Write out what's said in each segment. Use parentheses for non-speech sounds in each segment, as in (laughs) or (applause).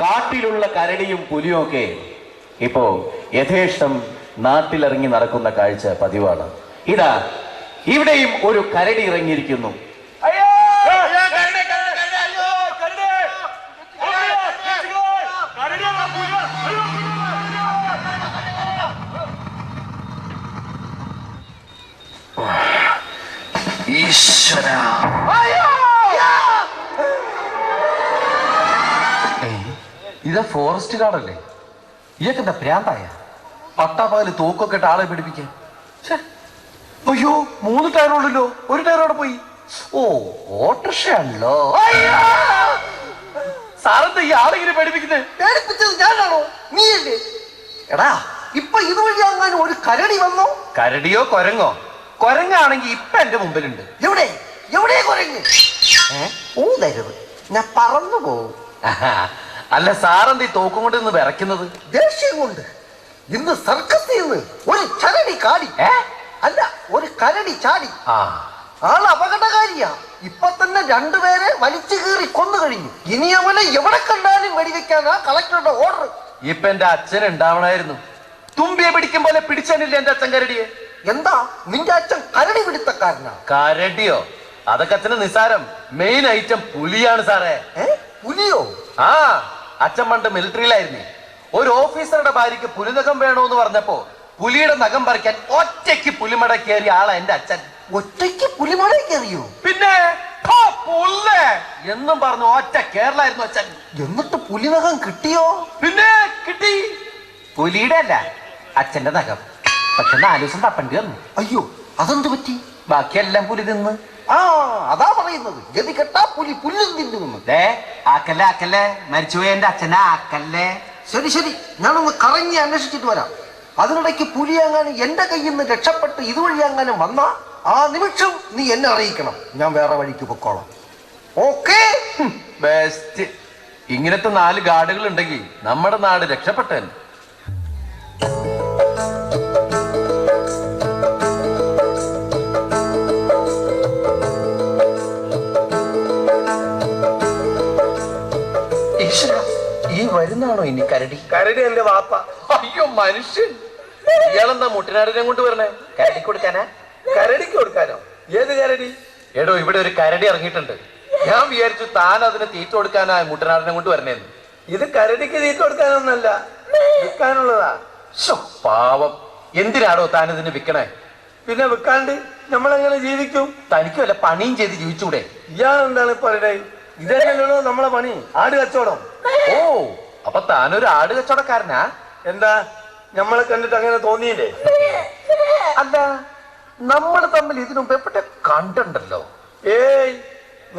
കാട്ടിലുള്ള കരടിയും പുലിയും ഒക്കെ ഇപ്പോ യഥേഷ്ടം നാട്ടിലിറങ്ങി നടക്കുന്ന കാഴ്ച പതിവാണ്. ഇതാ ഇവിടെയും ഒരു കരടി ഇറങ്ങിയിരിക്കുന്നു. ഫോറസ്റ്റ് ഗാർഡല്ലേ? ഇയാൾക്ക് എന്താ പ്രാന്തായ? പട്ടാപ്പകൽ തൂക്കൊക്കെ ഇട്ട് ആളെ പിടിപ്പിക്കാൻ അയ്യോ മൂന്ന് ടയറുള്ളല്ലോ ഒരു ടയർ അവിടെ പോയി. ഓ ഓട്ടർഷല്ലോ സാറെന്താ ഈ ആളിങ്ങനെ പേടിപ്പിക്കുന്നത് പേടിപ്പിച്ചത് ഞാനാണോ? നീയല്ലേ? എടാ. ഇപ്പൊ ഇതുവഴി അങ്ങനെ ഒരു കരടി വന്നോ? കരടിയോ കൊരങ്ങോ? കൊരങ്ങാണെങ്കി ഇപ്പൊ എന്റെ മുമ്പിലുണ്ട്. എവിടെ? എവിടെ ഓ ഊതരുത്. ഞാൻ പറന്നു പോകും. അല്ല സാറെന്ത് ഈ തോക്കും കൊണ്ട് ഇന്ന് വിറയ്ക്കുന്നത്? ദേഷ്യം കൊണ്ട്. ഇന്ന് സർക്കസിൽ നിന്ന് ഒരു ചരടി കാടി ഏ? അല്ല ഒരു കരടി ചാടി. ആ. ആൾ അപകടകാരിയാ. ഇപ്പൊ തന്നെ രണ്ടുപേരെ വലിച്ചു കീറി കൊന്നു കഴിഞ്ഞു. ഇനി അവനെ എവിടെ കണ്ടാലും വെടിവെക്കാനാ കളക്ടറുടെ ഓർഡർ ഇപ്പൊ എന്റെ അച്ഛൻ ഉണ്ടാവണായിരുന്നു. തുമ്പിയെ പിടിക്കും പോലെ പിടിച്ചനില്ല എന്റെ അച്ഛൻ കരടിയെ? എന്താ? നിന്റെ അച്ഛൻ കരടി പിടുത്തക്കാരനാ? കരടിയോ? അതൊക്കെ അച്ഛന് നിസാരം മെയിൻ ഐറ്റം പുലിയാണ് സാറേ. ഏ? പുലിയോ? ആ. അച്ഛൻ പണ്ട് മിലിറ്ററിയിലായിരുന്നു. ഒരു ഓഫീസറുടെ ഭാര്യയ്ക്ക് പുലിനകം വേണോന്ന് പറഞ്ഞപ്പോ പുലിയുടെ നഖം പറിക്കാൻ ഒറ്റയ്ക്ക് പുലിമട കയറിയ ആളാ എന്റെ അച്ഛൻ. ഒറ്റയ്ക്ക് പുലിമട കയറിയോ? പിന്നെ എന്നും പറഞ്ഞു ഒറ്റ കേരളായിരുന്നു അച്ഛൻ. എന്നിട്ട് പുലിനകം കിട്ടിയോ? പിന്നെ കിട്ടി. പുലിയുടെ അല്ല അച്ഛന്റെ നഖം. പക്ഷെ നാലു ദിവസം തപ്പണ്ടി വന്നു. അയ്യോ അതെന്ത് പറ്റി? ബാക്കിയെല്ലാം പുലി തിന്ന്. ആ അതാ പറയുന്നത്. ഗതി കെട്ടാ പുലി പുല്ലും തിന്നുമെന്ന് ഏ ആക്കല്ലേ ആക്കല്ലേ. മരിച്ചുപോയ എന്റെ അച്ഛനാ ആക്കല്ലേ. ശരി ശരി. ഞാനൊന്ന് കറങ്ങി അന്വേഷിച്ചിട്ട് വരാം. അതിനിടയ്ക്ക് പുലി അങ്ങാനും എന്റെ കയ്യിൽ നിന്ന് രക്ഷപ്പെട്ട് ഇതുവഴി അങ്ങാനും വന്ന ആ നിമിഷം നീ എന്നെ അറിയിക്കണം. ഞാൻ വേറെ വഴിക്ക് പൊക്കോളാം. ഓക്കേ? ബെസ്റ്റ്. ഇങ്ങനത്തെ നാല് ഗാർഡുകൾ ഉണ്ടെങ്കിൽ നമ്മുടെ നാട് രക്ഷപ്പെട്ടൻ ഈ വരുന്നാണോ ഇനി? കരടി. കരടി എന്റെ വാപ്പ. അയ്യോ മനുഷ്യൻ. ഇയാളെന്താ മുട്ടിനാടിനെ കൊണ്ട് വരണേ? കരടി കൊടുക്കാനാ? കരടിക്ക് കൊടുക്കാനോ? ഏത് കരടി? എടോ ഇവിടെ ഒരു കരടി ഇറങ്ങിയിട്ടുണ്ട്. ഞാൻ വിചാരിച്ചു താൻ അതിന് തീറ്റ കൊടുക്കാനാ മുട്ടനാടിനെ കൊണ്ട് വരണേന്ന്. ഇത് കരടിക്ക് തീറ്റ കൊടുക്കാനൊന്നല്ല വിൽക്കാനുള്ളതാ. പാവം. എന്തിനാടോ താൻ ഇതിന് വിൽക്കണേ? പിന്നെ വിൽക്കാണ്ട് നമ്മളെങ്ങനെ ജീവിക്കും? തനിക്ക് വല്ല പണിയും ചെയ്ത് ജീവിച്ചൂടെ? ഇയാൾ എന്താണ് പറയണേ? ഇതന്നെയാണോ നമ്മളെ പണി. ആട് കച്ചവടം. ഓ. അപ്പൊ താനൊരു ആട് കച്ചവടക്കാരനാ? എന്താ? നമ്മളെ കണ്ടിട്ട് അങ്ങനെ തോന്നിയില്ലേ? അല്ല നമ്മൾ തമ്മിൽ ഇതിനു മുമ്പ് എവിടെ കണ്ടുണ്ടല്ലോ? ഏയ്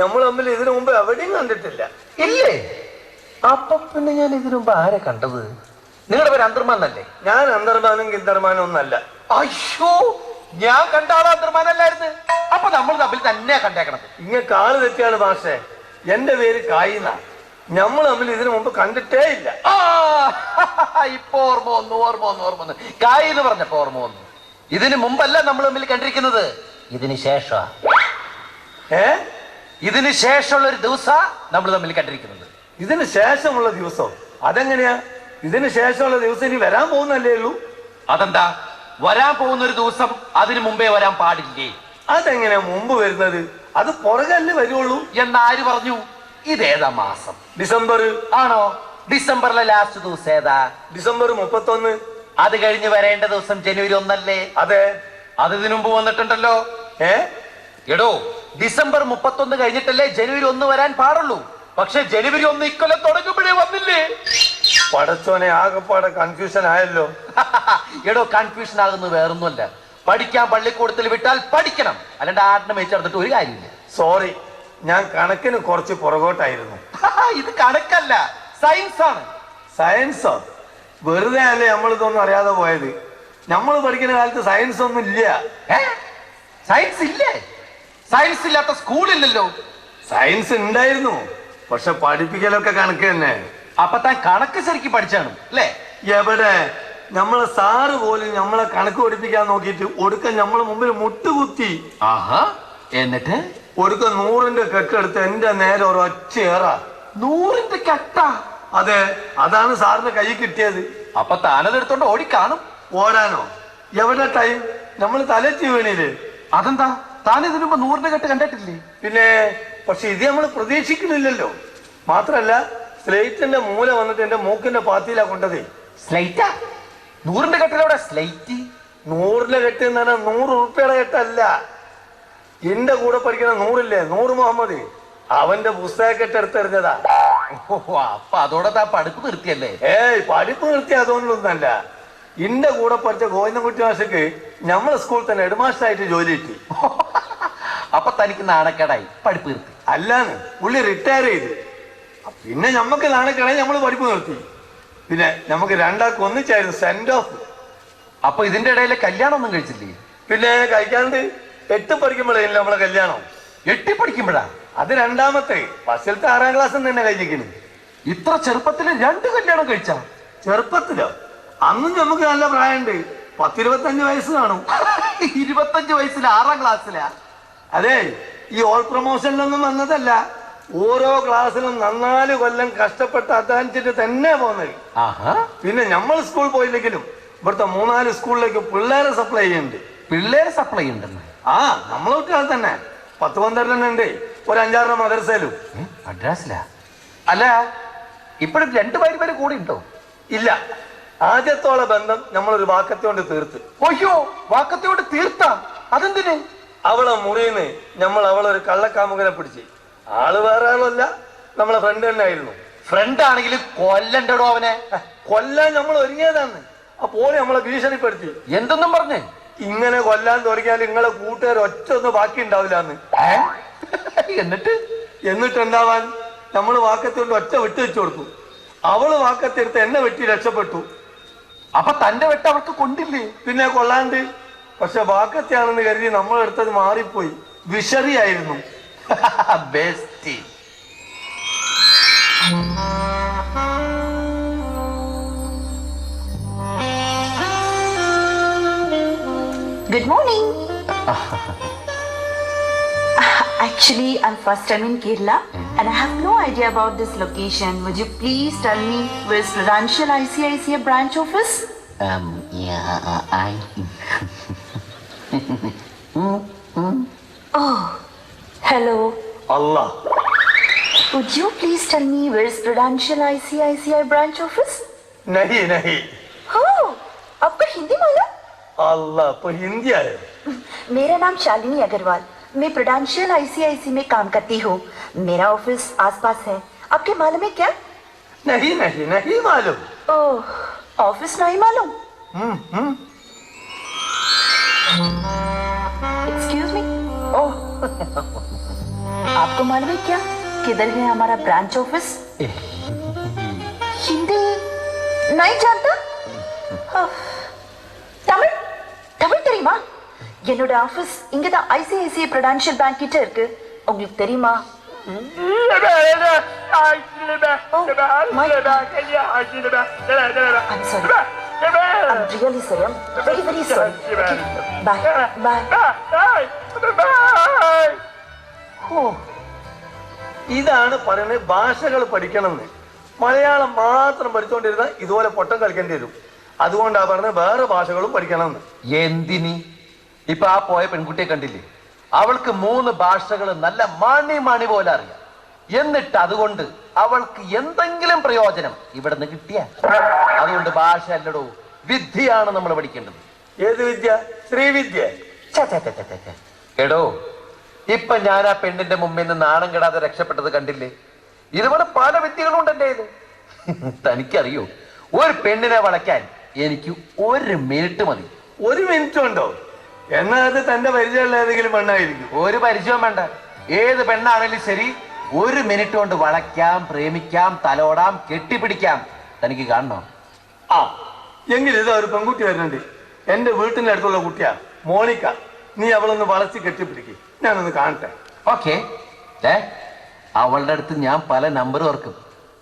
നമ്മൾ തമ്മിൽ ഇതിനു മുമ്പ് എവിടെയും കണ്ടിട്ടില്ല. ഇല്ലേ? അപ്പൊ പിന്നെ ഞാൻ ഇതിനു മുമ്പ് ആരെ കണ്ടത്? നിങ്ങളുടെ പേര് അന്തർമാനല്ലേ ഞാൻ അന്തർമാനും കിന്തർമാനും ഒന്നല്ല. അയ്യോ ഞാൻ കണ്ട ആളോ അന്തർമാനല്ലായിരുന്നു. അപ്പൊ നമ്മൾ തമ്മിൽ തന്നെയാ കണ്ടേക്കണത്. ഇങ്ങനെ കാൽ തെറ്റിയാണ് ഭാഷേ എന്റെ പേര് കായിന്ന. നമ്മൾ തമ്മിൽ ഇതിനു മുമ്പ് കണ്ടിട്ടേ ഇല്ല. ആ, ഇപ്പൊ ഓർമ്മ വന്നു ഓർമ്മ വന്നു ഓർമ്മ വന്നു. കായ് എന്ന് പറഞ്ഞപ്പോ ഓർമ്മ വന്നു. ഇതിനു മുമ്പല്ല നമ്മൾ തമ്മിൽ കണ്ടിരിക്കുന്നത്? ഇതിന് ശേഷ. ഏ? ഇതിന് ശേഷമുള്ള ഒരു ദിവസ നമ്മൾ തമ്മിൽ കണ്ടിരിക്കുന്നത്. ഇതിനു ശേഷമുള്ള ദിവസം? അതെങ്ങനെയാ? ഇതിനു ശേഷമുള്ള ദിവസം ഇനി വരാൻ പോകുന്നല്ലേ ഉള്ളൂ? അതെന്താ? വരാൻ പോകുന്ന ഒരു ദിവസം അതിനു മുമ്പേ വരാൻ പാടില്ലേ? അതെങ്ങനെയാ മുമ്പ് വരുന്നത്? അത് പുറകല്ലേ വരുള്ളൂ എന്നാര് പറഞ്ഞു? ഇതേതാ മാസം? ഡിസംബർ. ആണോ? ഡിസംബറിലെ ലാസ്റ്റ് ദിവസം ഏതാ? ഡിസംബർ മുപ്പത്തൊന്ന്. അത് കഴിഞ്ഞ് വരേണ്ട ദിവസം ജനുവരി ഒന്നല്ലേ? അതെ. അത് ഇതിനു മുമ്പ് വന്നിട്ടുണ്ടല്ലോ. ഏ? എടോ ഡിസംബർ മുപ്പത്തൊന്ന് കഴിഞ്ഞിട്ടല്ലേ ജനുവരി ഒന്ന് വരാൻ പാടുള്ളൂ. പക്ഷെ ജനുവരി ഒന്ന് ഇക്കൊല്ലം തുടങ്ങുമ്പോഴേ വന്നില്ലേ? പടച്ചോനെ ആകെപ്പാടെ കൺഫ്യൂഷൻ ആയല്ലോ. (laughs) എടോ കൺഫ്യൂഷൻ ആകുന്നത് വേറൊന്നുമല്ല. പഠിക്കാൻ പള്ളിക്കൂടത്തിൽ വിട്ടാൽ പഠിക്കണം. അല്ലാണ്ട് ആടിനെ മേച്ചെടുത്തിട്ട് ഒരു കാര്യമില്ല സോറി ഞാൻ കണക്കിന് കുറച്ച് പുറകോട്ടായിരുന്നു. ഇത് കണക്കല്ല. സയൻസ് ആണ്. സയൻസോ വെറുതെ അല്ലേ നമ്മൾ ഇതൊന്നും അറിയാതെ പോയത്? നമ്മൾ പഠിക്കുന്ന കാലത്ത് സയൻസ് ഒന്നും ഇല്ല. സയൻസ് ഇല്ലേ? സയൻസ് ഇല്ലാത്ത സ്കൂളില്ലല്ലോ സയൻസ് ഉണ്ടായിരുന്നു. പക്ഷെ പഠിപ്പിക്കലൊക്കെ കണക്ക് തന്നെ. അപ്പൊ താൻ കണക്ക് ശരിക്കും പഠിച്ചാണ് അല്ലേ? എവിടെ? നമ്മളെ സാറ് പോലും നമ്മളെ കണക്ക് പഠിപ്പിക്കാൻ നോക്കിയിട്ട് ഒടുക്ക നമ്മളെ മുമ്പിൽ മുട്ടുകുത്തി. ആഹാ എന്നിട്ട്? ഒടുക്ക നൂറിന്റെ കെട്ടെടുത്ത് എന്റെ നേരെ ഒരു ഒച്ചയേറ നൂറിന്റെ കെട്ടാ? അതെ അതാണ് സാറിന്റെ കൈ കിട്ടിയത്. അപ്പൊ താനതെടുത്തോണ്ട് ഓടി കാണും. ഓടാനോ? എവിടെ ടൈം നമ്മൾ തലച്ച് വീണില്ലേ അതെന്താ? താൻ ഇതിനു മുമ്പ് നൂറിന്റെ കെട്ട് കണ്ടിട്ടില്ലേ? പിന്നെ പക്ഷെ ഇത് നമ്മൾ പ്രതീക്ഷിക്കുന്നില്ലല്ലോ. മാത്രല്ല സ്ലേറ്റിന്റെ മൂല വന്നിട്ട് എന്റെ മൂക്കിന്റെ പാത്തിയിലാ കൊണ്ടതേ. സ്ലൈറ്റാ? നൂറിന്റെ കെട്ടിലവിടെ സ്ലൈറ്റ്? നൂറിന്റെ കെട്ട് എന്ന് പറഞ്ഞാൽ നൂറ് ഉറുപ്പിയുടെ കെട്ടല്ല. എന്റെ കൂടെ പഠിക്കുന്ന നൂറില്ലേ? നൂറ് മുഹമ്മദ്. അവന്റെ പുസ്തകക്കെട്ട് എടുത്തെറിഞ്ഞതാ ഓ അപ്പൊ അതോടെ താ പഠിപ്പ് നിർത്തിയല്ലേ? ഏയ് പഠിപ്പ് നിർത്തി അതുകൊണ്ടൊന്നല്ല എന്റെ കൂടെ പഠിച്ച ഗോവിന്ദൻകുട്ടി മാഷക്ക് നമ്മളെ സ്കൂളിൽ തന്നെ ഹെഡ്മാസ്റ്ററായിട്ട് ജോലി കിട്ടി. അപ്പൊ തനിക്ക് നാണക്കേടായി പഠിപ്പ് നിർത്തി. അല്ലാന്ന് പുള്ളി റിട്ടയർ ചെയ്ത്. പിന്നെ നമുക്ക് നാണക്കേടായി നമ്മൾ പഠിപ്പ് നിർത്തി. പിന്നെ നമുക്ക് രണ്ടാൾക്ക് ഒന്നിച്ചായിരുന്നു സെൻഡ് ഓഫ് അപ്പൊ ഇതിന്റെ ഇടയിൽ കല്യാണം ഒന്നും കഴിച്ചില്ലേ? പിന്നെ കഴിക്കാണ്ട് എട്ട് പഠിക്കുമ്പോഴേലും നമ്മളെ കല്യാണം. എട്ടി പഠിക്കുമ്പോഴാ? അത് രണ്ടാമത്തെ. ഫസ്റ്റിലത്തെ ആറാം ക്ലാസ് തന്നെ കഴിഞ്ഞിരിക്കുന്നു. ഇത്ര ചെറുപ്പത്തിൽ രണ്ട് കല്യാണം കഴിച്ച? ചെറുപ്പത്തിലോ? അന്നും നമുക്ക് നല്ല പ്രായമുണ്ട്. പത്തിരുപത്തഞ്ച് വയസ്സ് കാണും. (laughs) ഇരുപത്തഞ്ച് വയസ്സിൽ ആറാം ക്ലാസ്സിലാ അതെ ഈ ഓൾ പ്രൊമോഷനിലൊന്നും വന്നതല്ല. ഓരോ ക്ലാസ്സിലും നന്നാൽ കൊല്ലം കഷ്ടപ്പെട്ട് അധ്വാനിച്ചിട്ട് തന്നെ പോന്നത്. പിന്നെ നമ്മൾ സ്കൂൾ പോയില്ലെങ്കിലും ഇവിടുത്തെ മൂന്നാൽ സ്കൂളിലേക്ക് പിള്ളേരെ സപ്ലൈ ചെയ്യുന്നുണ്ട്. പിള്ളേരെ സപ്ലൈ ഉണ്ടെന്ന് ആ നമ്മളെ കുട്ടികൾ തന്നെ. പത്ത് പന്ത്രണ്ടെണ്ണം ഉണ്ട്. ഒരു അഞ്ചാറെണ്ണം മദ്രസയിലും. മദ്രാസിലാ? അല്ല. ഇപ്പോഴും രണ്ടു പേര് പേര് കൂടി ഉണ്ടോ ഇല്ല. ആദ്യത്തോളെ ബന്ധം നമ്മളൊരു വാക്കത്തെ കൊണ്ട് തീർത്ത്. ഒയ്യോ വാക്കത്തോണ്ട് തീർത്ത? അതെന്തിന്? അവളെ മുറിന്ന് നമ്മൾ അവളൊരു കള്ളക്കാമുകനെ പിടിച്ച്. ആൾ വേറെ ആളല്ല. നമ്മളെ ഫ്രണ്ട് തന്നെ ആയിരുന്നു. ഫ്രണ്ട് ആണെങ്കിൽ കൊല്ലണ്ടടോ അവനെ? കൊല്ലാൻ നമ്മൾ ഒരുങ്ങിയതാണ്. അപ്പോൾ നമ്മളെ ഭീഷണിപ്പെടുത്തി. എന്തെന്നും പറഞ്ഞേ? ഇങ്ങനെ കൊല്ലാൻ തുടങ്ങിയാൽ നിങ്ങളെ കൂട്ടുകാർ ഒറ്റ ഒന്ന് ബാക്കി ഉണ്ടാവില്ലാന്ന്. ഏ? എന്നിട്ട്? എന്നിട്ട് എന്താവാൻ? നമ്മൾ വാക്കത്തുകൊണ്ട് ഒറ്റ വിട്ടു വെച്ചു കൊടുത്തു. അവൾ വാക്കത്തെടുത്ത് എന്നെ വെട്ടി രക്ഷപ്പെട്ടു. അപ്പൊ തന്റെ വെട്ട് അവർക്ക് കൊണ്ടില്ലേ? പിന്നെ കൊള്ളാണ്ട്. പക്ഷെ വാക്കത്തെയാണെന്ന് കരുതി നമ്മൾ എടുത്തത് മാറിപ്പോയി. വിഷറിയായിരുന്നു. (laughs) Best Good morning. (laughs) Uh, actually, I'm first time in Kerala mm-hmm. and I have no idea about this location. Would you please tell me where's Prudential ICICI branch office? Um, yeah, uh, I. (laughs) Mm, mm. Oh, hello. Allah. Would you please tell me where's Prudential ICICI branch office? नहीं नहीं अल्लाह तो हिंदी आए मेरा नाम शालिनी अग्रवाल। मैं Prudential ICIC में काम करती हूँ। मेरा ऑफ़िस आसपास है। आपके मालूम है क्या? नहीं नहीं नहीं मालूम। ऑफ़िस नहीं मालूम। हम्म, हम्म। Excuse me oh. आपको मालूम है क्या? किधर है हमारा ब्रांच ऑफ़िस हिंदी? नहीं जानता? तमिल? தமிழ் தமிழ் தெரியுமா என்னோட ஆபீஸ் இங்க தான் ஐசிஐசிஐ ப்ரொடான்ஷியல் பேங்க் கிட்ட இருக்கு உங்களுக்கு தெரியுமா I'm sorry. I'm really sorry. I'm very, very sorry. Okay. Bye. Bye. ഓ ഇതാണ് പറയുന്നത് ഭാഷകൾ പഠിക്കണമെന്ന് മലയാളം മാത്രം പഠിച്ചുകൊണ്ടിരുന്നാൽ ഇതുപോലെ പൊട്ടം കളിക്കേണ്ടി വരും അതുകൊണ്ടാ പറഞ്ഞത് വേറെ ഭാഷകളും പഠിക്കണം എന്തിനി? ഇപ്പൊ ആ പോയ പെൺകുട്ടിയെ കണ്ടില്ലേ? അവൾക്ക് മൂന്ന് ഭാഷകൾ നല്ല മണി മണി പോലെ അറിയാം. എന്നിട്ട് അതുകൊണ്ട് അവൾക്ക് എന്തെങ്കിലും പ്രയോജനം ഇവിടെ നിന്ന് കിട്ടിയ. അതുകൊണ്ട് ഭാഷ അല്ലടോ വിദ്യയാണ് നമ്മൾ പഠിക്കേണ്ടത്. ഏത് വിദ്യ? ശ്രീവിദ്യ. എടോ ഇപ്പൊ ഞാൻ ആ പെണ്ണിന്റെ മുമ്പിൽ നിന്ന് നാണം കെടാതെ രക്ഷപ്പെട്ടത് കണ്ടില്ലേ? ഇതുപോലെ പല വിദ്യകളും ഉണ്ട് എന്റെ കയ്യിൽ. തനിക്കറിയോ ഒരു പെണ്ണിനെ വളയ്ക്കാൻ എനിക്ക് ഒരു മിനിറ്റ് മതി. ഒരു മിനിറ്റ് ഉണ്ടോ? എന്നാൽ അത് തന്റെ പരിചയമുള്ള ഏതെങ്കിലും പെണ്ണായിരിക്കും. ഒരു പരിചയം വേണ്ട. ഏത് പെണ്ണാണെങ്കിലും ശരി ഒരു മിനിറ്റ് കൊണ്ട് വളയ്ക്കാം പ്രേമിക്കാം തലോടാം കെട്ടിപ്പിടിക്കാം. തനിക്ക് കാണണോ? ആ എങ്കിൽ ഇതാ ഒരു പെൺകുട്ടി വരുന്നുണ്ട്. എന്റെ വീട്ടിന്റെ അടുത്തുള്ള കുട്ടിയാ മോണിക്ക. നീ അവളൊന്ന് വളച്ച് കെട്ടിപ്പിടിക്കും. ഞാനൊന്ന് കാണട്ടെ. ഓക്കെ. അവളുടെ അടുത്ത് ഞാൻ പല നമ്പർ ഓർക്കും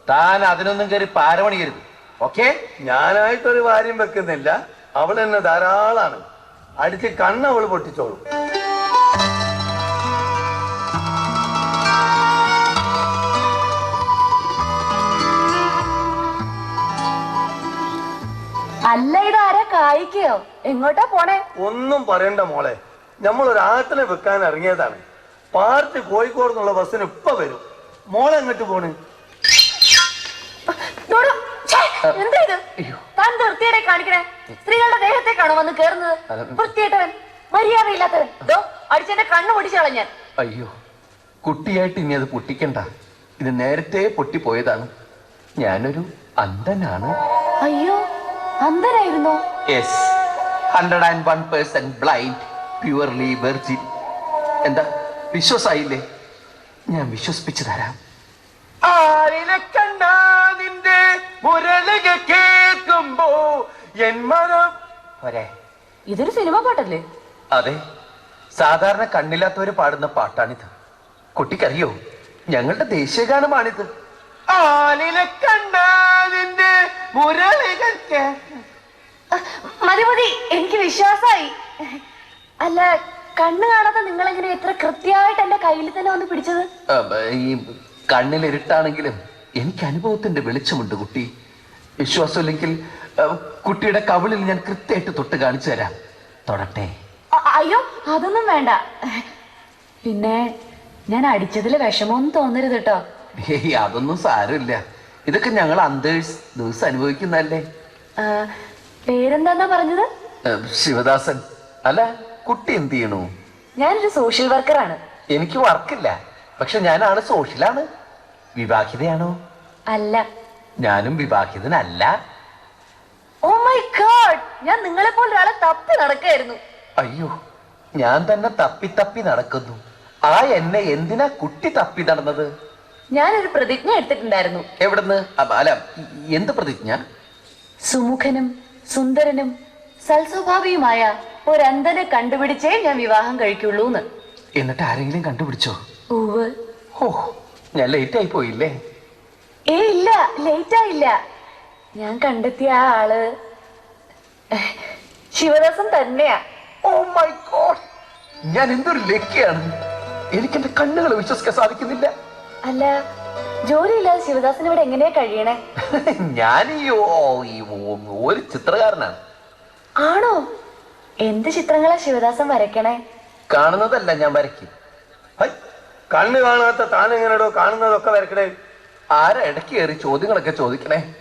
താൻ അതിനൊന്നും കയറി പാരമണിയരുത്. ഓക്കെ? ഞാനായിട്ടൊരു കാര്യം വെക്കുന്നില്ല. അവൾ എന്നെ ധാരാളാണ്. അടിച്ച് കണ്ണ് അവൾ പൊട്ടിച്ചോളും. അല്ല ഇതാരാ കായ്ക്കോ എങ്ങോട്ടാ പോണേ? ഒന്നും പറയണ്ട മോളെ. നമ്മൾ ഒരു ആട്ടിനെ വെക്കാൻ ഇറങ്ങിയതാണ്. പാർട്ടി കോഴിക്കോട് ബസ്സിന് ഇപ്പൊ വരും. മോളെ എങ്ങോട്ട് പോണ് എന്താ ഇത് താൻ വൃത്തിയുടെ കാണിക്കണേ? സ്ത്രീകളുടെ ദേഹത്തേക്കാണോ വന്ന് കേറുന്നത്? വൃത്തിയേട്ടവൻ മര്യാദയില്ലാത്തവൻ. ദോ അടിച്ചെന്റെ കണ്ണു പൊടിച്ചു കളഞ്ഞാൻ അയ്യോ കുട്ടിയായിട്ട് ഇനി അത് പൊട്ടിക്കണ്ട. ഇത് നേരത്തെ പൊട്ടിപ്പോയതാണ്. ഞാനൊരു അന്ധനാണ്. അയ്യോ അന്ധനായിരുന്നോ? Yes hundred and one percent blind purely virgin എന്താ വിശ്വസായില്ലേ? ഞാൻ വിശ്വസിപ്പിച്ചു തരാം. നിന്റെ മുരളിക കേൾക്കുമ്പോ എൻ മനം പോരെ. ഇതൊരു സിനിമ പാട്ടല്ലേ? അതെ. സാധാരണ കണ്ണില്ലാത്തവര് പാടുന്ന പാട്ടാണിത്. കുട്ടിക്കറിയോ? ഞങ്ങളുടെ ദേശീയഗാനമാണിത്. ആലിനെ കണ്ടാ നിന്റെ മുരളിക കേൾക്കും മതി മതി എനിക്ക് വിശ്വാസമായി അല്ല കണ്ണു കാണാതെ നിങ്ങൾ എങ്ങനെ എത്ര കൃത്യമായിട്ട് എന്റെ കയ്യിൽ തന്നെ വന്ന് പിടിച്ചത്? ഈ കണ്ണിൽ ഇരുട്ടാണെങ്കിലും എനിക്ക് അനുഭവത്തിന്റെ വെളിച്ചമുണ്ട് കുട്ടി. വിശ്വാസമില്ലെങ്കിൽ കുട്ടിയുടെ കവിളിൽ ഞാൻ കൃത്യമായിട്ട് തൊട്ട് കാണിച്ചു തരാം. തൊടട്ടെ. അയ്യോ അതൊന്നും വേണ്ട. പിന്നെ ഞാൻ അടിച്ചതിൽ വിഷമമൊന്നും തോന്നരുത് കേട്ടോ ഏയ് അതൊന്നും സാരമില്ല. ഇതൊക്കെ ഞങ്ങൾ അന്തേഴ്സ് ദിവസം അനുഭവിക്കുന്നതല്ലേ? ആ, പേരെന്താന്നാ പറഞ്ഞത്? ശിവദാസൻ. അല്ല കുട്ടി എന്ത് ചെയ്യണു? ഞാനൊരു സോഷ്യൽ വർക്കറാണ്. എനിക്ക് വർക്കില്ല. പക്ഷെ ഞാനാണ് സോഷ്യലാണ്. വിവാഹിതയാണോ? അല്ല. ഞാനും വിവാഹിതനല്ല. ഓ മൈ ഗോഡ് ഞാൻ നിങ്ങളെ പോലെ ഒരാളെ തപ്പി നടക്കായിരുന്നു അയ്യോ ഞാൻ തന്നെ തപ്പി തപ്പി നടക്കുന്നു. ആ എന്നെ എന്തിനാ കുട്ടി തപ്പി നടന്നത്? ഞാനൊരു പ്രതിജ്ഞ എടുത്തിട്ടുണ്ടായിരുന്നു. എവിടുന്ന്? അ- അല്ല എന്ത് പ്രതിജ്ഞ? സുമുഖനും സുന്ദരനും സൽസ്വഭാവിയുമായ ഒരന്തനെ കണ്ടുപിടിച്ചേ ഞാൻ വിവാഹം കഴിക്കുള്ളൂന്ന്. എന്നിട്ട് ആരെങ്കിലും കണ്ടുപിടിച്ചോ? ഉവ് ഓ ഞാൻ ലേറ്റ് ആയി പോയില്ലേ? ഏ ഇല്ല ലേറ്റ് ആയില്ല. ഞാൻ കണ്ടെത്തിയ ആ ആൾ ശിവദാസൻ തന്നെയാ. Oh my god! ഞാൻ എന്തൊരു ലക്കിയാണ്. എനിക്ക് എന്റെ കണ്ണുകൾ വിശ്വസിക്കാൻ സാധിക്കുന്നില്ല. അല്ല ജോലിയില്ലാതെ ശിവദാസൻ ഇവിടെ എങ്ങനെയാ കഴിയണേ? (laughs) ഞാൻ ഈ ഓ- ഈ ഓ- ഒരു ചിത്രകാരനാണ്. ആണോ? എന്ത് ചിത്രങ്ങളാ ശിവദാസൻ വരയ്ക്കണേ? കാണുന്നതല്ല ഞാൻ വരയ്ക്കും. ഹൈ, കണ്ണ് കാണാത്ത താനെങ്ങനെടോ കാണുന്നതൊക്കെ വരക്കണേ. ആരാ ഇടയ്ക്ക് കയറി ചോദ്യങ്ങളൊക്കെ ചോദിക്കണേ?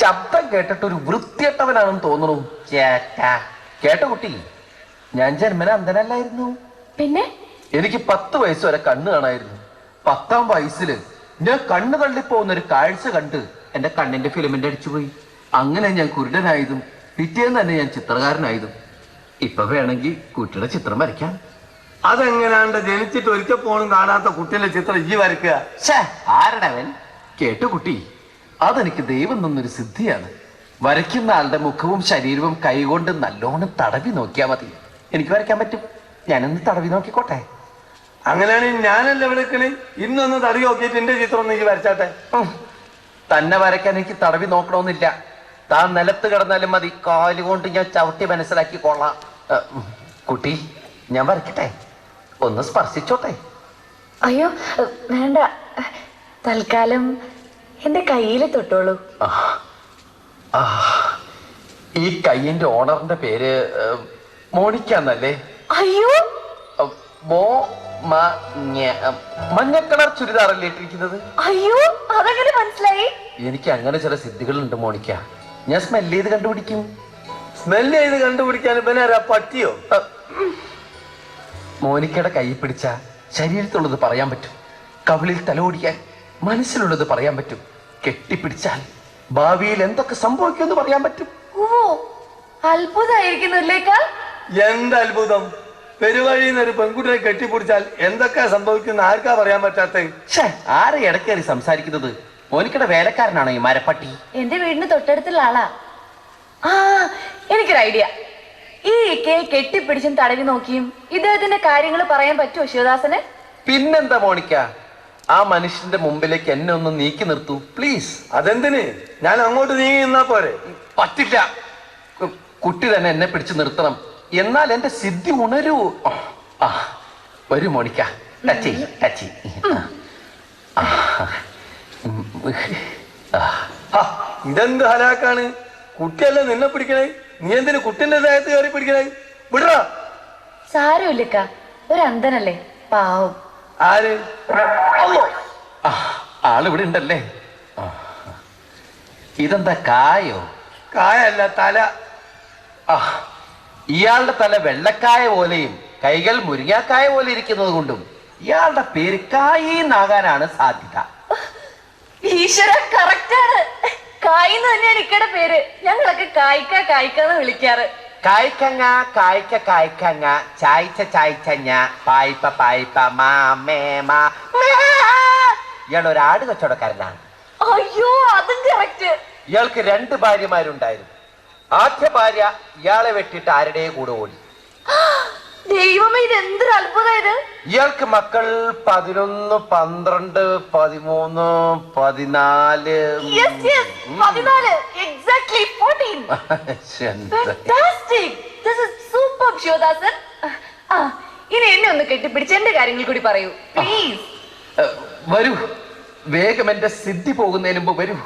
ശബ്ദം കേട്ടിട്ട് ഒരു വൃത്തിയട്ടവനാണെന്ന് തോന്നുന്നു ചേട്ടാ. കേട്ട കുട്ടി ഞാൻ ജന്മന അന്ധനല്ലായിരുന്നു. പിന്നെ? എനിക്ക് പത്ത് വയസ്സ് വരെ കണ്ണ് കാണായിരുന്നു. പത്താം വയസ്സിൽ ഞാൻ കണ്ണ് തള്ളിപ്പോകുന്ന ഒരു കാഴ്ച കണ്ട് എന്റെ കണ്ണിന്റെ ഫിലിമിന്റെ അടിച്ചുപോയി അങ്ങനെ ഞാൻ കുരുടനായതും പിറ്റേന്ന് തന്നെ ഞാൻ ചിത്രകാരനായതും. ഇപ്പൊ വേണമെങ്കിൽ കുട്ടിയുടെ ചിത്രം വരയ്ക്കാം. അതെങ്ങനാണ്ട് ജനിച്ചിട്ട് ഒരിക്കൽ പോലും കാണാത്ത കുട്ടിയുടെ ചിത്രം ഈ വരക്കുക ഛേ, ആരടവൻ കേട്ടു കുട്ടി. അതെനിക്ക് ദൈവം തന്നൊരു സിദ്ധിയാണ്. വരയ്ക്കുന്ന ആളുടെ മുഖവും ശരീരവും കൈകൊണ്ട് നല്ലോണം തടവി നോക്കിയാൽ മതി. എനിക്ക് വരയ്ക്കാൻ പറ്റും. ഞാനൊന്ന് തടവി നോക്കിക്കോട്ടെ. അങ്ങനെയാണെങ്കിൽ ഞാനല്ല വിളിക്കണേ? ഇന്നൊന്ന് തടവി നോക്കിയിട്ട് എന്റെ ചിത്രം ഒന്ന് എനിക്ക് വരച്ചാട്ടെ. തന്നെ വരയ്ക്കാൻ എനിക്ക് തടവി നോക്കണമെന്നില്ല താൻ നിലത്ത് കിടന്നാലും മതി. കാലുകൊണ്ട് ഞാൻ ചവിട്ടി മനസ്സിലാക്കി കൊള്ളാം കുട്ടി ഞാൻ വരയ്ക്കട്ടെ? ഒന്ന് സ്പർശിച്ചോട്ടെ. അയ്യോ വേണ്ട. തൽക്കാലം എന്റെ കയ്യിൽ തൊട്ടോളൂ. ഈ കയ്യിന്റെ ഓണറിന്റെ പേര് മോണിക്കാന്നല്ലേ? അയ്യോ! മോ മഞ്ഞക്കണർ മഞ്ഞ കളർ ചുരിദാറല്ലേ ഇട്ടിരിക്കുന്നത്? അയ്യോ അതങ്ങനെ മനസ്സിലായി. എനിക്ക് അങ്ങനെ ചില സിദ്ധികളുണ്ട് മോണിക്ക. ഞാൻ സ്മെൽ ചെയ്ത് കണ്ടുപിടിക്കും. സ്മെല്ല് ചെയ്ത് കണ്ടുപിടിക്കാൻ പിന്നെ പറ്റിയോ മോനിക്കയുടെ കൈ പിടിച്ച ശരീരത്തുള്ളത് പറയാൻ പറ്റും. കവിളിൽ തലോടിയാൽ മനസ്സിലുള്ളത് പറയാൻ പറ്റും. കെട്ടിപ്പിടിച്ചാൽ ഭാവിയിൽ എന്തൊക്കെ സംഭവിക്കുമെന്ന് പറയാൻ പറ്റും. ഓ അത്ഭുതമായിരിക്കുന്നില്ലേക്കാൾ എന്ത് അത്ഭുതം? പെരുവഴിയിൽ നിന്ന് ഒരു പെൺകുട്ടിയെ കെട്ടിപ്പിടിച്ചാൽ എന്തൊക്കെ സംഭവിക്കുന്ന ആർക്കാ പറയാൻ പറ്റാത്ത? ആരെ ഇടക്കേറി സംസാരിക്കുന്നത്? മോനിക്കയുടെ വേലക്കാരനാണോ ഈ മരപ്പട്ടി? എന്റെ വീടിന് തൊട്ടടുത്തുള്ള ആളാ. ആ എനിക്കൊരു ഐഡിയ. ഈ ഇക്കയെ കെട്ടിപ്പിടിച്ചും തടവി നോക്കിയും ഇദ്ദേഹത്തിന്റെ കാര്യങ്ങൾ പറയാൻ പറ്റുമോ ശിവദാസന്? പിന്നെന്താ മോണിക്ക? ആ മനുഷ്യന്റെ മുമ്പിലേക്ക് എന്നെ ഒന്ന് നീക്കി നിർത്തൂ പ്ലീസ് അതെന്തിന്? ഞാൻ അങ്ങോട്ട് നീങ്ങി നിന്നാ പോരെ? പറ്റില്ല. കു- കുട്ടി തന്നെ എന്നെ പിടിച്ചു നിർത്തണം. എന്നാൽ എന്റെ സിദ്ധി ഉണരൂ. ആ വരൂ മോണിക്ക. ടച്ചി ടച്ചി ആ. ആ. ഹ, ഇതെന്ത് ഹലാക്കാണ്? കുട്ടിയല്ലേ നിന്നെ പിടിക്കണേ? നീ എന്തിനു കുട്ടിന്റെ ദേഹത്ത് കയറി പിടിക്കണേ? വിടറാ സാരമില്ലക്ക ഒരു അന്ധനല്ലേ പാവം. ആര്? ആ, ആളിവിടെ ഉണ്ടല്ലേ. ആ. ഇതെന്താ കായോ? കായല്ല തല. ആ ഇയാളുടെ തല വെള്ളക്കായ പോലെയും കൈകൾ മുരിങ്ങാക്കായ പോലെ ഇരിക്കുന്നത് കൊണ്ടും ഇയാളുടെ പേര് കായിന്നാകാനാണ് സാധ്യത. ഈശ്വര കറക്റ്റ് ആണ്. കായിന്ന് തന്നെയാണ് ഇക്കടെ പേര്. ഞങ്ങളൊക്കെ കായ്ക്ക കായ്ക്കാന്ന് വിളിക്കാറ്. കായ്ക്കങ്ങ കായ്ക്ക കായ്ക്കങ്ങ ചായ്ച്ച ചായ്ച്ചങ്ങ പായ്പ പായ്പ മാ മേ മാ മേ. ഇയാൾ ഒരു ആട് കച്ചവടക്കാരനാണ്. അയ്യോ അതും കറക്റ്റ്. ഇയാൾക്ക് രണ്ട് ഭാര്യമാരുണ്ടായിരുന്നു. ആദ്യ ഭാര്യ ഇയാളെ വെട്ടിട്ട് ആരുടെയും കൂടെ ഓടി. ദൈവമേ ഇത് എന്തൊരു അത്ഭുതം ഇത്? ഇയാൾക്ക് മക്കൾ പതിനൊന്ന് പന്ത്രണ്ട് പതിമൂന്ന് പതിനാല്. ശിവദാസൻ ആ ഇനി എന്നെ ഒന്ന് കെട്ടിപ്പിടിച്ച് എന്റെ കാര്യങ്ങൾ കൂടി പറയൂ. പ്ലീസ് വരൂ. വേഗം എന്റെ സിദ്ധി പോകുന്നതിന് മുമ്പ് വരൂ.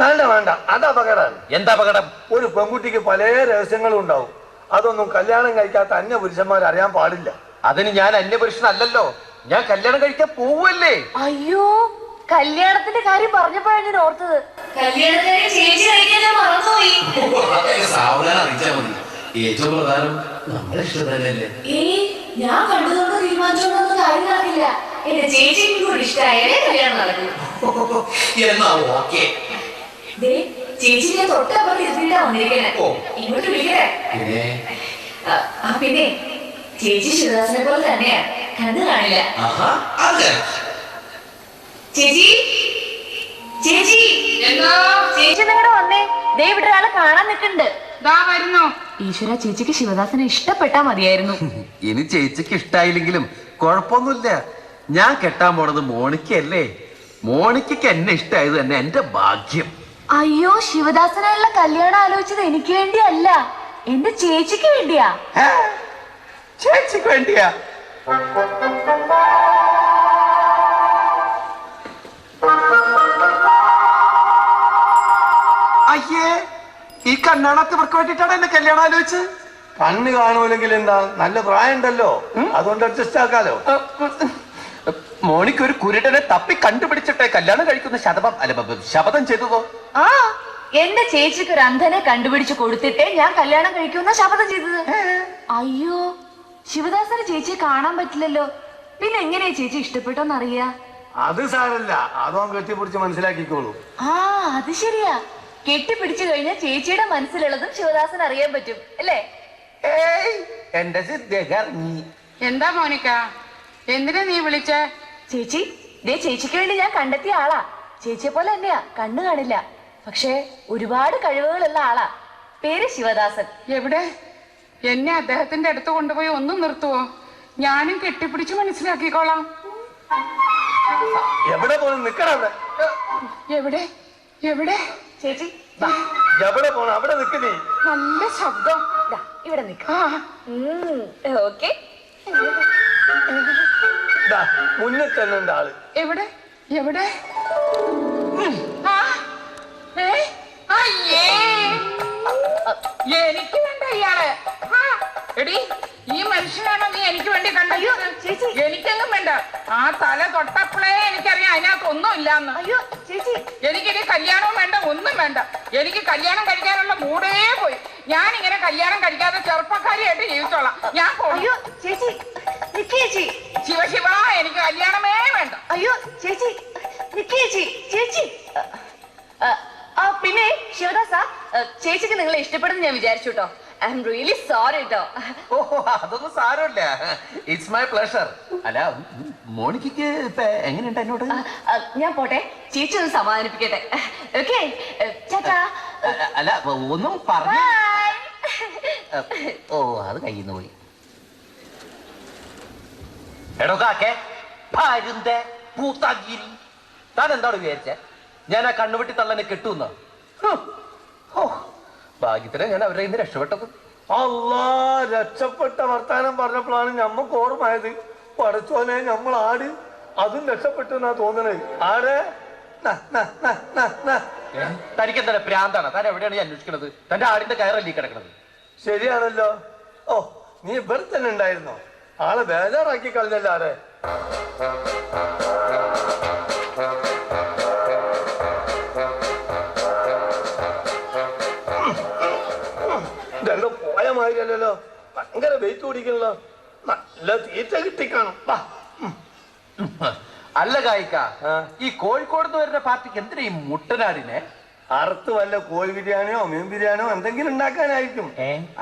വേണ്ട വേണ്ട. അത് അപകടമാണ് എന്താ അപകടം? ഒരു പെൺകുട്ടിക്ക് പല രഹസ്യങ്ങളും ഉണ്ടാവും. അതൊന്നും കല്യാണം കഴിക്കാത്ത അന്യ പുരുഷന്മാർ അറിയാൻ പാടില്ല. അതിന് ഞാൻ അന്യപുരുഷനല്ലല്ലോ ഞാൻ കല്യാണം കഴിക്കാൻ പോവല്ലേ? അയ്യോ കല്യാണത്തിന്റെ കാര്യം പറഞ്ഞപ്പോഴാണ് ഞാൻ ഓർത്തത്. കല്യാണത്തിന് ചേച്ചി കഴിക്കാൻ ഞാൻ മറന്നുപോയി. സാവധാനം അറിയിച്ചാൽ മതി. ഏറ്റവും പ്രധാനം നമ്മുടെ ഇഷ്ടം തന്നെയല്ലേ ഏയ് ഞാൻ കണ്ടതുകൊണ്ട് തീരുമാനിച്ചോണ്ടൊന്നും കാര്യം നടക്കില്ല എന്റെ ചേച്ചിക്കും കൂടി ഇഷ്ടമായാലേ കല്യാണം നടക്കൂ. എന്നാ ഓക്കെ. ദേ ചേച്ചി ഞാൻ തൊട്ടപ്പുറത്ത് ഇരുത്തിട്ടാ വന്നിരിക്കണേ. ഇങ്ങോട്ട് വിളിക്കണേ പിന്നെ? ആ, പിന്നെ ചേച്ചി ശിവദാസിനെ പോലെ തന്നെയാ. കണ്ണു കാണില്ല. ചേച്ചി? ചേച്ചി? എന്താ? ചേച്ചി നിങ്ങളുടെ വന്നേ? ദേ ഇവിടെ ഒരാളെ കാണാൻ നിൽക്കുന്നുണ്ട്. ദാ വരുന്നു. ഈശ്വര ചേച്ചിക്ക് ശിവദാസനെ ഇഷ്ടപ്പെട്ടാ മതിയായിരുന്നു. ഇനി ചേച്ചിക്ക് ഇഷ്ടായില്ലെങ്കിലും കുഴപ്പമൊന്നുമില്ല. ഞാൻ കെട്ടാൻ പോണത് മോണിക്കല്ലേ മോണിക്കയ്ക്ക് എന്നെ ഇഷ്ടമായത് തന്നെ എന്റെ ഭാഗ്യം. അയ്യോ ശിവദാസനായുള്ള കല്യാണം ആലോചിച്ചത് എനിക്ക് വേണ്ടിയല്ല. എന്റെ ചേച്ചിക്ക് വേണ്ടിയാ. ചേച്ചിക്ക് വേണ്ടിയാ? അയ്യേ ഈ കണ്ണാണത്ത് ഇവർക്ക് വേണ്ടിട്ടാണ് എന്റെ കല്യാണം ആലോചിച്ച് കണ്ണ് കാണൂലെങ്കിൽ എന്താ നല്ല പ്രായം ഉണ്ടല്ലോ അതുകൊണ്ട് അഡ്ജസ്റ്റ് ആക്കാലോ. മോണിക്ക് ഒരു കുരുടനെ തപ്പി കണ്ടുപിടിച്ചിട്ടേ കല്യാണം കഴിക്കുന്ന ശതപം അല്ല ശപഥം ചെയ്തതോ? ആ എന്റെ ചേച്ചിക്ക് ഒരു അന്ധനെ കണ്ടുപിടിച്ച് കൊടുത്തിട്ടേ ഞാൻ കല്യാണം കഴിക്കുന്ന ശപഥം ചെയ്തത്. അയ്യോ ശിവദാസന് ചേച്ചിയെ കാണാൻ പറ്റില്ലല്ലോ. പിന്നെ എങ്ങനെയാ ചേച്ചി ഇഷ്ടപ്പെട്ടോന്നറിയാ? അത് സാരല്ല അതോ കെട്ടിപ്പിടിച്ച് മനസ്സിലാക്കിക്കോളൂ. ആ അത് ശരിയാ. കെട്ടിപ്പിടിച്ചു കഴിഞ്ഞാൽ ചേച്ചിയുടെ മനസ്സിലുള്ളതും ശിവദാസൻ അറിയാൻ പറ്റും അല്ലേ? ഏയ് എന്റെ എന്താ മോനിക്ക? എന്തിനാ നീ വിളിച്ചേ? ചേച്ചി ദേ ചേച്ചിക്ക് വേണ്ടി ഞാൻ കണ്ടെത്തിയ ആളാ. ചേച്ചിയെ പോലെ തന്നെയാ കണ്ണു കാണില്ല. പക്ഷേ ഒരുപാട് കഴിവുകളുള്ള ആളാ. പേര് ശിവദാസൻ. എവിടെ? എന്നെ അദ്ദേഹത്തിന്റെ അടുത്ത് കൊണ്ടുപോയി ഒന്നും നിർത്തുവോ? ഞാനും കെട്ടിപ്പിടിച്ച് മനസ്സിലാക്കിക്കോളാം. എവിടെ പോണം? നിക്കണം എവിടെ? എവിടെ? ചേച്ചി എവിടെ പോണം? അവിടെ നല്ല ശബ്ദം. ഇവിടെ നിൽക്കാം ഓക്കെ. മുന്നിൽ തന്നെ ഉണ്ട് ആൾ. എവിടെ? എവിടെ? ആ, ഏ, അയ്യേ. എനിക്ക് വേണ്ട ഇയാൾ. ആ, എടി ഈ മനുഷ്യനാണോ നീ എനിക്ക് വേണ്ടി കണ്ടയോ ചേച്ചി. എനിക്കൊന്നും വേണ്ട. ആ തല തൊട്ടപ്പോഴേ എനിക്കറിയാം അതിനകത്ത് ഒന്നും ഇല്ലാന്ന്. അയ്യോ ചേച്ചി. എനിക്കിനി കല്യാണവും വേണ്ട ഒന്നും വേണ്ട. എനിക്ക് കല്യാണം കഴിക്കാനുള്ള മൂടേ പോയി. ഞാൻ ഇങ്ങനെ കല്യാണം കഴിക്കാതെ ചെറുപ്പക്കാരിയായിട്ട് ജീവിച്ചോളാം. ഞാൻ പോയി അയ്യോ ചേച്ചി. നിക്ക് ശിവശിവ ശിവ ശിവ എനിക്ക് കല്യാണമേ വേണ്ട. അയ്യോ ചേച്ചി. നിക്കേച്ചി ചേച്ചി ആ പിന്നെ ശിവദാസ ചേച്ചിക്ക് നിങ്ങളെ ഇഷ്ടപ്പെടുന്നു ഞാൻ വിചാരിച്ചു കേട്ടോ ഐ എം റിയലി സോറി കേട്ടോ ഓ അതൊന്നും സാരമില്ല. ഇറ്റ്സ് മൈ പ്ലഷർ അല്ല മോണിക്ക് ഇപ്പൊ എങ്ങനെയുണ്ട് എന്നോട് ഞാൻ പോട്ടെ. ചേച്ചി ഒന്ന് സമാധാനിപ്പിക്കട്ടെ. ഓക്കെ? അല്ല ഒന്നും പറഞ്ഞു ഓ അത് കയ്യിൽ നിന്ന് പോയി. എടോ കാക്കേ പരുന്തേ പൂത്താഗിരി. താൻ എന്താണ് വിചാരിച്ചേ? ഞാൻ ആ കണ്ണുവെട്ടി തള്ളനെ കെട്ടുന്ന. ഭാഗ്യത്തിനെ ഞാൻ അവരെ ഇന്ന് രക്ഷപ്പെട്ടത്. അല്ലാ രക്ഷപ്പെട്ട വർത്താനം പറഞ്ഞപ്പോഴാണ് ഞമ്മക്ക് ഓർമ്മയത്. പഠിച്ചോനെ നമ്മൾ ആട് അതും രക്ഷപ്പെട്ടു എന്നാ തോന്നണേ ആടെ? തനിക്ക് എന്താ പ്രാന്താണ് താൻ എവിടെയാണ് ഈ അന്വേഷിക്കണത്? തന്റെ ആടിന്റെ കയറല്ലേ കിടക്കണത്? ശരിയാണല്ലോ. ഓ നീ ഇവിടെ തന്നെ ഉണ്ടായിരുന്നോ? ആളെ ബേജാറാക്കി കളഞ്ഞല്ലാരെ ഇതെന്തോ പോയ മാതിരിയല്ലല്ലോ ഭയങ്കര വെയിറ്റ് കുടിക്കണല്ലോ നല്ല തീറ്റ കിട്ടിക്കാണും. അല്ല കായിക്ക ഈ കോഴിക്കോട് നിന്ന് വരുന്ന പാർട്ടിക്ക് എന്തിനാ ഈ മുട്ടനാടിനെ അറുത്ത് വല്ല കോഴി ബിരിയാണിയോ മീൻ ബിരിയാണിയോ എന്തെങ്കിലും ഉണ്ടാക്കാനായിരിക്കും?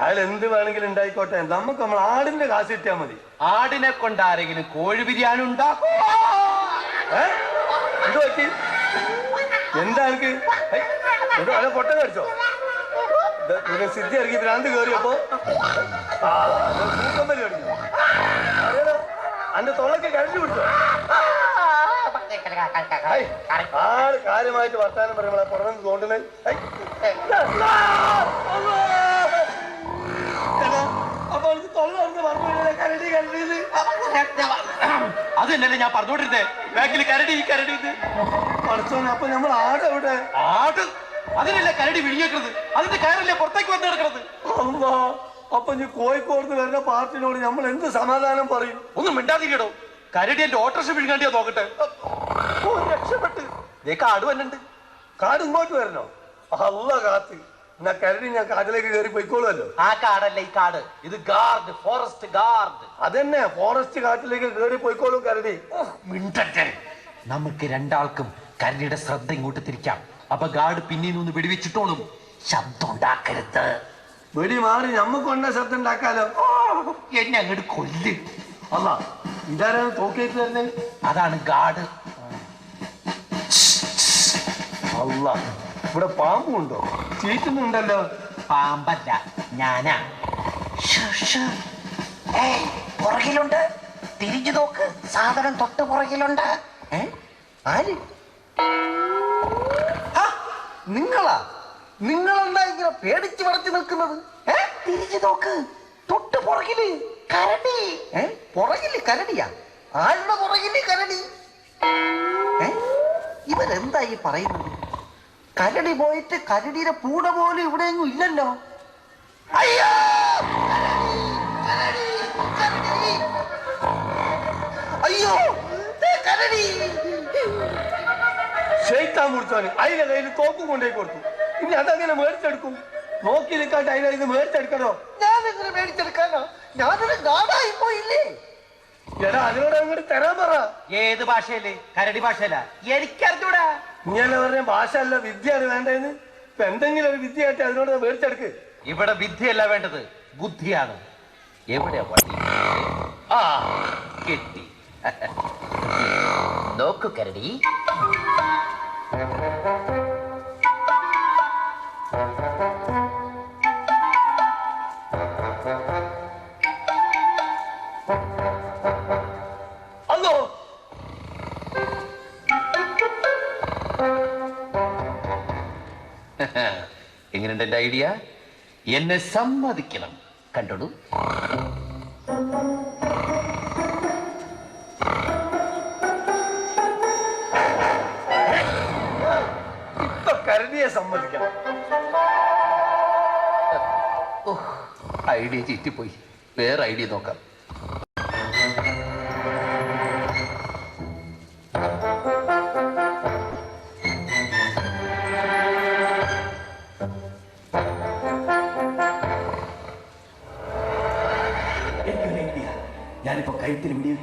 അയാൾ എന്ത് വേണമെങ്കിലും ഉണ്ടായിക്കോട്ടെ. നമുക്ക് നമ്മൾ ആടിന്റെ കാശ് കിട്ടിയാൽ മതി. ആടിനെ കൊണ്ട് ആരെങ്കിലും കോഴി ബിരിയാണി ഉണ്ടാക്കോ? എന്ത് പറ്റി? എന്താ എനിക്ക്? അല്ല പൊട്ട കടിച്ചോ സിദ്ധി ഇറങ്ങി ഭ്രാന്ത് കയറിയപ്പോ അന്റെ തൊള്ളക്ക് കഴിഞ്ഞു ഏയ്, ആൾ കാര്യമായിട്ട് വർത്താനം പറയുമ്പോൾ പുറമെ തോണ്ടുന്നത് അപ്പൊ അവൾക്ക് തൊള്ള തുറന്ന് പറഞ്ഞു കരടി കരടി അത് തന്നെയല്ലേ ഞാൻ പറഞ്ഞോണ്ടിരുന്നേ ബാക്കിൽ കരടി കരടി പഠിച്ചോനെ അപ്പൊ നമ്മൾ ആടെവിടെ ആട്? അതിനല്ലേ കരടി വിഴിഞ്ഞേക്കുന്നത് അതിന്റെ കയറല്ലേ പുറത്തേക്ക് വന്ന് കിടക്കുന്നത് അമ്മാ അപ്പൊ ഞാൻ കോഴിക്കോട് വരുന്ന പാർട്ടിനോട് നമ്മൾ എന്ത് സമാധാനം പറയും? ഒന്നും മിണ്ടാതിരിക്കടോ. കരടി എന്റെ ഓട്ടോറിക്ഷ വിഴുങ്ങാണ്ടിയാ നോക്കട്ടെ. രക്ഷപ്പെട്ട്. കാട് വല്ലണ്ട് കാട് ഇങ്ങോട്ട് വരണോ? അല്ല കാത്ത്. എന്നാ കരടി ഞാൻ കാട്ടിലേക്ക് കയറി പോയിക്കോളുമല്ലോ. ആ കാടല്ല ഈ കാട്? ഇത് ഗാർഡ് ഫോറസ്റ്റ് ഗാർഡ് അതന്നെ ഫോറസ്റ്റ് കാട്ടിലേക്ക് കയറി പോയിക്കോളും കരടി. മിണ്ടട്ടെ നമുക്ക് രണ്ടാൾക്കും കരടിയുടെ ശ്രദ്ധ ഇങ്ങോട്ട് തിരിക്കാം. അപ്പൊ ഗാർഡ് പിന്നെ നിന്ന് വെടിവെച്ചിട്ടോളും. ശബ്ദം ഉണ്ടാക്കരുത് വെടി മാറി നമുക്ക് ഉണ്ട ശബ്ദം ഉണ്ടാക്കാലോ? എന്നെ അങ്ങോട്ട് കൊല്ല്. അല്ല ഇതാരാണ് തോക്കേറ്റ് തന്നെ അതാണ് ഗാർഡ് അല്ല ഇവിടെ പാമ്പുണ്ടോ ചീറ്റുന്നുണ്ടല്ലോ. പാമ്പല്ല ഞാനാ. പുറകിലുണ്ട്. തിരിഞ്ഞു നോക്ക്. സാധനം തൊട്ട് പുറകിലുണ്ട്. ആര്? നിങ്ങളാ? നിങ്ങളെന്താ ഇങ്ങനെ പേടിച്ച് പടച്ചു നിൽക്കുന്നത്? ഏ? തിരിഞ്ഞു നോക്ക്. തൊട്ട് പുറകിൽ കരടി. ഏ? പുറകിൽ കരടിയാ? ആരുടെ പുറകിൽ കരടി? ഏ? ഇവരെന്താ ഈ പറയുന്നത്? കരടി പോയിട്ട് കരടിയുടെ പൂട പോലും ഇവിടെയെങ്ങും ഇല്ലല്ലോ. അയ്യോ. അയ്യോ! കരടി. ഷെയ്ത്താൻ മുറിച്ചോന് അതിന്റെ കയ്യിൽ തോക്കും കൊണ്ടേ കൊടുത്തു. ഇനി അതങ്ങനെ മേടിച്ചെടുക്കും? നോക്കി നിൽക്കാണ്ട് അതിനെ ഇത് മേടിച്ചെടുക്കണോ? ഞാനെങ്ങനെ മേടിച്ചെടുക്കാനോ? ഞാനൊരു ഗാഡായി പോയില്ലേ? എടാ അതിനോട് അങ്ങോട്ട് തരാൻ പറ. ഏത് ഭാഷയിൽ കരടി ഭാഷയല്ല. എനിക്കറിഞ്ഞൂടാ. ഇങ്ങനെ പറഞ്ഞ ഭാഷ അല്ല വിദ്യയാണ് വേണ്ടതെന്ന്. ഇപ്പൊ എന്തെങ്കിലും ഒരു വിദ്യ ആയിട്ട് അതിനോട് മേടിച്ചെടുക്ക്. ഇവിടെ വിദ്യയല്ല വേണ്ടത്. ബുദ്ധിയാണ്. എവിടെയാ വടി ആ കിട്ടി. (laughs) നോക്കു കരടി. അല്ലോ എങ്ങനെയുണ്ട് എന്റെ ഐഡിയ എന്നെ സമ്മതിക്കണം. കണ്ടോളൂ. സമ്മതിക്കണം. ഐഡിയ ചീറ്റിപ്പോയി. വേറെ ഐഡിയ നോക്കാം. എനിക്കൊരു ഐഡിയ